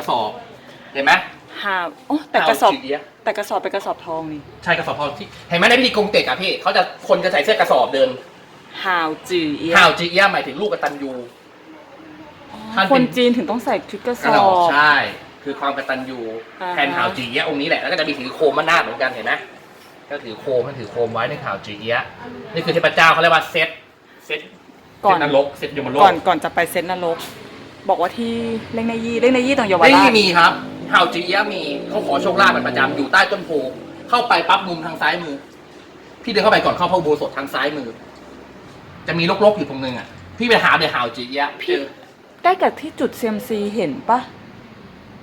ระสอบเห็นไหมหาโอ้แต่กระสอบฮาวจีเอียแต่กระสอบเป็นกระสอบทองนี่ใช่กระสอบทองที่เห็นไหมในพิธีกงเต็กอะพี่เขาจะคนจะใส่เสื้อกระสอบเดินฮาวจือเอียฮาวจีเอียหมายถึงลูกกตัญญูท่านเป็นคนจีนถึงต้องใส่ชุดกระสกระอสอบบบใช่ คือความกตัญญูอ่าฮะแทนฮาวจีเอียองค์นี้แหละแล้วก็จะมีถือโคมมาหน้าเหมือนกันเห็นไหมก็ถือโคมมันถือโคมไว้ในฮาวจีเอียนี่คือเทพเจ้าเขาเรียกว่าเซตเซตก่อนเซตนรกเซตยมโลกก่อนก่อนจะไปเซนนรก บอกว่าที่เล่งในยี่เล่งในยี่ตรงเยาวไม่ราชมีครับฮาวจีเอียมีเขาขอโชคลาภเป็นประจำอยู่ใต้ต้นโพเข้าไปปั๊บมุมทางซ้ายมือ พี่เดินเข้าไปก่อนเข้าพระอุโบสถทางซ้ายมือ จะมีลกๆอยู่ตรงนึงอะ พี่ไปหาเดอะฮาวจีเอียเจอได้กับที่จุดเซียมซีเห็นปะ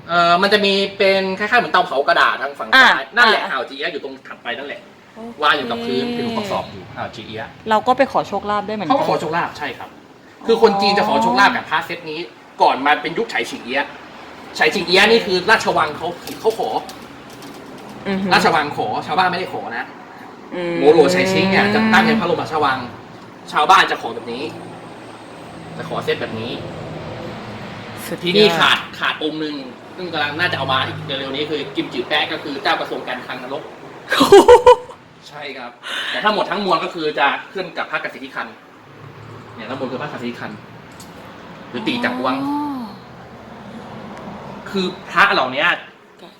เออมันจะมีเป็นคล้ายๆเหมือนเตาเผากระดาษทางฝั่งอ่าซ้ายนั่นแหละอ่าฮาวจีเอียอยู่ตรงถัดไปนั่นแหละวางอยู่กับพื้นเป็นรูปประกอบอยู่ฮาวจีเอียเราก็ไปขอโชคลาภได้เหมือนเขากัก็ขอโชคลาภใช่ครับ คือคนจีนจะขอโชคลาภกับพระเซตนี้ ก่อนมาเป็นยุคไฉชิงเอียะไฉชิงเอียะนี่คือราชวังเขาเขาขอ อือหือราชวังขอ ชาวบ้านไม่ได้ขอนะอืโมโหลไฉชิงเนี่ยจะตั้งในพระบรมราชวัง ชาวบ้านจะขอแบบนี้ จะขอเซตแบบนี้ สุดยอที่นี่ขาดขาดองค์หนึ่งซึ่งกำลังน่าจะเอามาอีกเร็วๆนี้คือกิมจิแปะก็คือเจ้ากระทรวงการคลังนรก ใช่ครับ แต่ทั้งหมดทั้งมวลก็คือจะขึ้นกับพระกสิทธิคันเนี่ยทั้งหมดคือพระกสิทธิคัน หรือตีจักรวังอ๋อคือพระเหล่านี้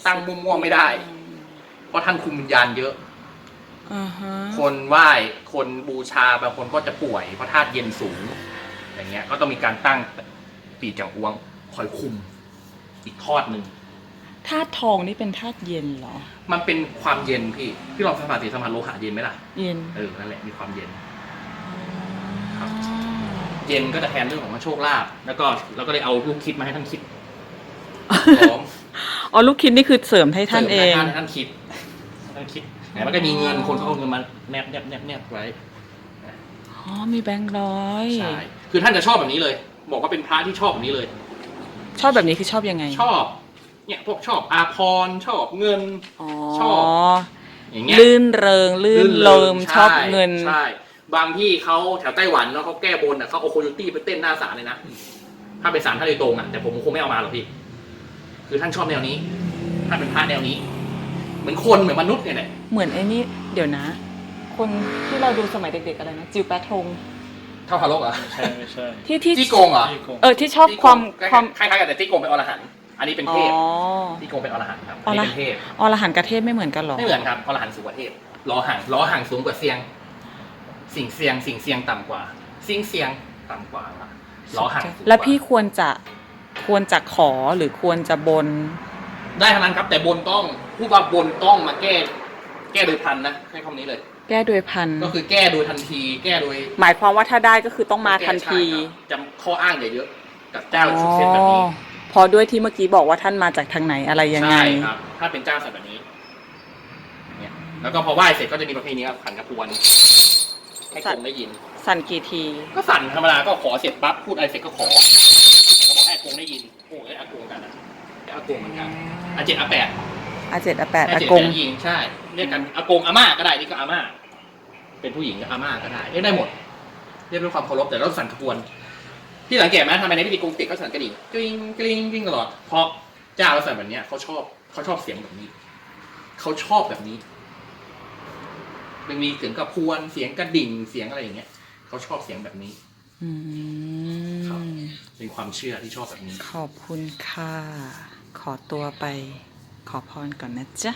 ตั้งมั่วๆไม่ได้ เพราะท่านคุมวิญญาณเยอะอ่าฮะคนไหว้คนบูชาบางคนก็จะป่วยเพราะธาตุเย็นสูงอย่างเงี้ย ก็ต้องมีการตั้งปีจักรวังคอยคุม อีกทอดหนึ่งธาตุทองนี่เป็นธาตุเย็นเหรอ มันเป็นความเย็นพี่ พี่ลองสัมผัสสิสัมผัสโลหะเย็นไหมล่ะ เย็น เออ นั่นแหละ มีความเย็นครับ เย็นก็จะแทนเรื่องของโชคลาภแล้วก็เราก็เลยเอาลูกคิดมาให้ท่านคิดพร้อมอ๋อลูกคิดนี่คือเสริมให้ท่านเองสริมให้ท่านท่านคิดท่านคิดไหนมันก็มีเงินคนเขาเอาเงินมาแนบแนบแนบแนบไว้ อ๋อมีแบงค์ร้อย ใช่ คือท่านจะชอบแบบนี้เลย บอกว่าเป็นพระที่ชอบแบบนี้เลย ชอบแบบนี้คือชอบยังไงชอบ เนี่ยพวกชอบอาพรณ์ชอบเงิน อ๋อชอบ อย่างเงี้ยลื่นเริงลื่นเลิมใชอบเงิน ใช่ บางที่เขาแถวไต้หวันเนาะเขาแก้บนอะเขาเอาโคโยตี้ไปเต้นหน้าศาลเลยนะ ถ้าเป็นศาลท่านเลยตรงอะแต่ผมคงไม่เอามาหรอกพี่ คือท่านชอบแนวนี้ ท่านเป็นพระแนวนี้ เหมือนคนเหมือนมนุษย์เนี่ยแหละเหมือนไอ้นี่เดี๋ยวนะ คนที่เราดูสมัยเด็กๆอะไรนะจิวแปะทงเท่าฮาโลกเหรอะใช่ไม่ใช่ที่ที่จี้โกงเหรอที่โกง เออที่ชอบความความคล้ายๆกันแต่จี้โกงเป็นอรหันต์อันนี้เป็นอ๋เทอ พจี้โกงเป็นอรหันต์ครับอันนี้เป็นเทพ อรหันต์กับเทพไม่เหมือนกันเหรอ ไม่เหมือนครับอรหันต์สูงกว่าเทพล้อห่างล้อห่างสูงกว่าเซียง สิ่งเซียง สิ่งเซียงต่ำกว่า สิ่งเซียงต่ำกว่าล้อห่างสูงกาแล้วพี่ควรจะควรจะขอหรือควรจะบน ได้ทั้งนั้นครับ แต่บนต้องพูดว่าบนต้องมาแก้ แก้โดยพันนะใช้คำนี้เลย แก้ด้วยพัน ก็คือแก้โดยทันที แก้โดยหมายความว่าถ้าได้ก็คือต้องมาทันทีใช่ครับจำข้ออ้างอย่าเยอะกับเจ้าชุดเซตแบบนี้อ๋อเพอด้วยที่เมื่อกี้บอกว่าท่านมาจากทางไหนอะไรยังไง ใช่ครับ ถ้าเป็นเจ้าสัตว์แบบนี้เนี่ยแล้วก็พอไหว้เสร็จก็จะมีประเพณีครับขันกระพวน ให้คนได้ยิน สั่นกี่ที ก็สั่นธรรมดาก็ขอเสร็จปั๊บพูดอะไรเสร็จก็ขอแล้วก็บอกให้อากงได้ยินโอ้ยอากงกันอะแต่อากงเหมือนกันอาเจ็ดอาแปดอาเจ็ดอาแปดอาอาเจ็ดกงอายิงใช่เรียกกันอากงอาม่าก็ได้นี่ก็อาม่าเป็นผู้หญิงก็อาม่าก็ได้เรียกได้หมด เรียกด้วยความเคารพแต่เราสั่นขบวนพี่สังเกตไหมทำไมในพิธีกงติกเขาสั่นกระดิ่งกริ๊งกริ๊งกริ๊งตลอดเพราะเจ้าเราสั่นแบบเนี้ยเขาชอบเขาชอบเสียงแบบนี้เขาชอบแบบนี้ มันมีเสียงกระพวนเสียงกระดิ่งเสียงอะไรอย่างเงี้ยเขาชอบเสียงแบบนี้อืครับมเป็นความเชื่อที่ชอบแบบนี้ ขอบคุณค่ะ ขอตัวไป ขอพรก่อนนะจ๊ะ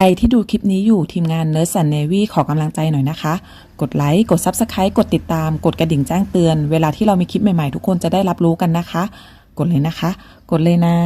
ใครที่ดูคลิปนี้อยู่ทีมงาน Nurse and Navy ขอกำลังใจหน่อยนะคะ กดไลค์ กด Subscribe กดติดตาม กดกระดิ่งแจ้งเตือน เวลาที่เรามีคลิปใหม่ๆ ทุกคนจะได้รับรู้กันนะคะ กดเลยนะคะ กดเลยนะ